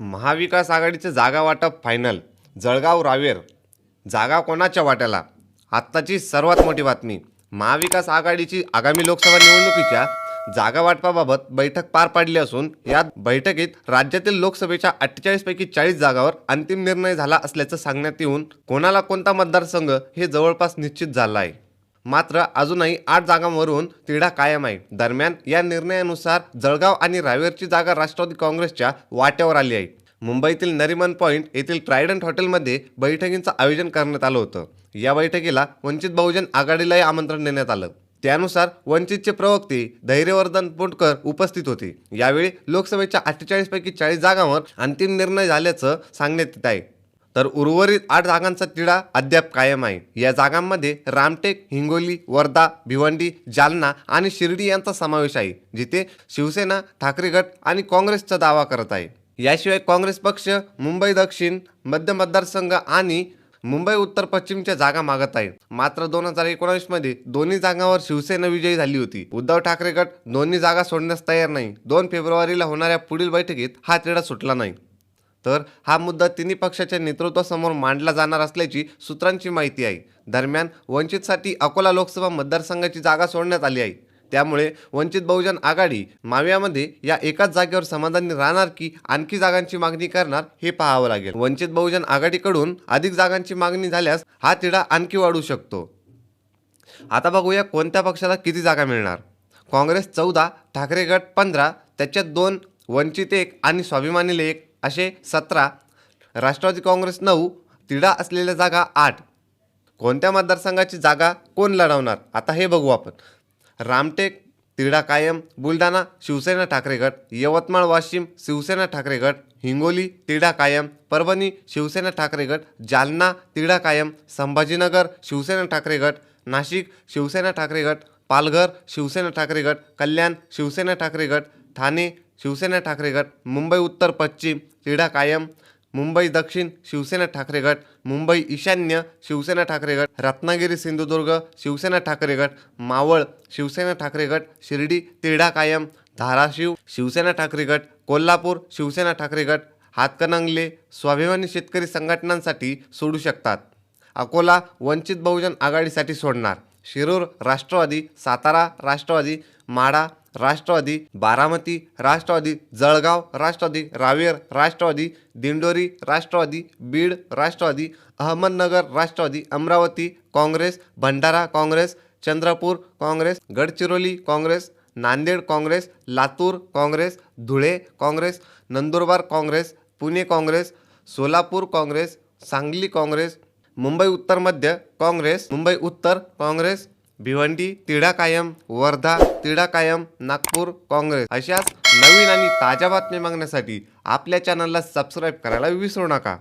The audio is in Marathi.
महाविकास आघाडीचे जागा वाटप फायनल जळगाव रावेर. जागा कोणाच्या वाट्याला? आत्ताची सर्वात मोठी बातमी. महाविकास आघाडीची आगामी लोकसभा निवडणुकीच्या जागा वाटपाबाबत बैठक पार पाडली असून या बैठकीत राज्यातील लोकसभेच्या अठ्ठेचाळीसपैकी चाळीस जागावर अंतिम निर्णय झाला असल्याचं सांगण्यात येऊन कोणाला कोणता मतदारसंघ हे जवळपास निश्चित झालं आहे? मात्र अजूनही आठ जागांवरून तिढा कायम आहे. दरम्यान या निर्णयानुसार जळगाव आणि रावेरची जागा राष्ट्रवादी काँग्रेसच्या वाट्यावर आली आहे. मुंबईतील नरिमन पॉईंट येथील ट्रायडंट हॉटेलमध्ये बैठकींचं आयोजन करण्यात आलं होतं. या बैठकीला वंचित बहुजन आघाडीलाही आमंत्रण देण्यात आलं. त्यानुसार वंचितचे प्रवक्ते धैर्यवर्धन पोटकर उपस्थित होते. यावेळी लोकसभेच्या अठ्ठेचाळीसपैकी चाळीस जागांवर अंतिम निर्णय झाल्याचं सांगण्यात येत आहे. तर उर्वरित आठ जागांचा तिढा अद्याप कायम आहे. या जागांमध्ये रामटेक हिंगोली वर्धा भिवंडी जालना आणि शिर्डी यांचा समावेश आहे जिथे शिवसेना ठाकरे गट आणि काँग्रेसचा दावा करत आहे. याशिवाय काँग्रेस पक्ष मुंबई दक्षिण मध्य मतदारसंघ आणि मुंबई उत्तर पश्चिमच्या जागा मागत आहे. मात्र दोन हजार एकोणावीसमध्ये दोन्ही जागांवर शिवसेना विजयी झाली होती. उद्धव ठाकरे गट दोन्ही जागा सोडण्यास तयार नाही. दोन फेब्रुवारीला होणाऱ्या पुढील बैठकीत हा तिढा सुटला नाही. तर हा मुद्दा तिन्ही पक्षाच्या नेतृत्वासमोर मांडला जाणार असल्याची सूत्रांची माहिती आहे. दरम्यान वंचितसाठी अकोला लोकसभा मतदारसंघाची जागा सोडण्यात आली आहे. त्यामुळे वंचित बहुजन आघाडी माव्यामध्ये या एकाच जागेवर समाधानी राहणार की आणखी जागांची मागणी करणार हे पाहावं लागेल. वंचित बहुजन आघाडीकडून अधिक जागांची मागणी झाल्यास हा तिढा आणखी वाढू शकतो. आता बघूया कोणत्या पक्षाला किती जागा मिळणार. काँग्रेस चौदा ठाकरे गट पंधरा त्याच्यात दोन वंचित एक आणि स्वाभिमानीले एक. असे सतरा राष्ट्रवादी काँग्रेस नऊ तिढा असलेल्या जागा आठ. कोणत्या मतदारसंघाची जागा कोण लढवणार? आता हे बघू आपण. रामटेक तिढा कायम बुलढाणा शिवसेना ठाकरे गट यवतमाळ वाशिम शिवसेना ठाकरे गट हिंगोली तिढा कायम परभणी शिवसेना ठाकरे गट जालना तिढा कायम संभाजीनगर शिवसेना ठाकरे गट नाशिक शिवसेना ठाकरे गट पालघर शिवसेना ठाकरे गट कल्याण शिवसेना ठाकरे गट ठाणे शिवसेना ठाकरे गट मुंबई उत्तर पश्चिम तिढा कायम मुंबई दक्षिण शिवसेना ठाकरे गट मुंबई ईशान्य शिवसेना ठाकरे गट रत्नागिरी सिंधुदुर्ग शिवसेना ठाकरे गट मावळ शिवसेना ठाकरे गट शिर्डी तिढा कायम धाराशिव शिवसेना ठाकरे गट कोल्हापूर शिवसेना ठाकरे गट हातकणंगले स्वाभिमानी शेतकरी संघटनांसाठी सोडू शकतात. अकोला वंचित बहुजन आघाडीसाठी सोडणार. शिरूर राष्ट्रवादी सातारा राष्ट्रवादी माढा राष्ट्रवादी बारामती राष्ट्रवादी जळगाव राष्ट्रवादी रावेर राष्ट्रवादी दिंडोरी राष्ट्रवादी बीड राष्ट्रवादी अहमदनगर राष्ट्रवादी अमरावती काँग्रेस भंडारा काँग्रेस चंद्रपूर काँग्रेस गडचिरोली काँग्रेस नांदेड काँग्रेस लातूर काँग्रेस धुळे काँग्रेस नंदुरबार काँग्रेस पुणे काँग्रेस सोलापूर काँग्रेस सांगली काँग्रेस मुंबई उत्तर मध्य काँग्रेस मुंबई उत्तर काँग्रेस भिवंडी तिढा कायम वर्धा तिढा कायम नागपूर काँग्रेस अशाच नवीन आणि ताज्या बातम्या मागण्यासाठी आपल्या चॅनलला सबस्क्राईब करायला विसरू नका.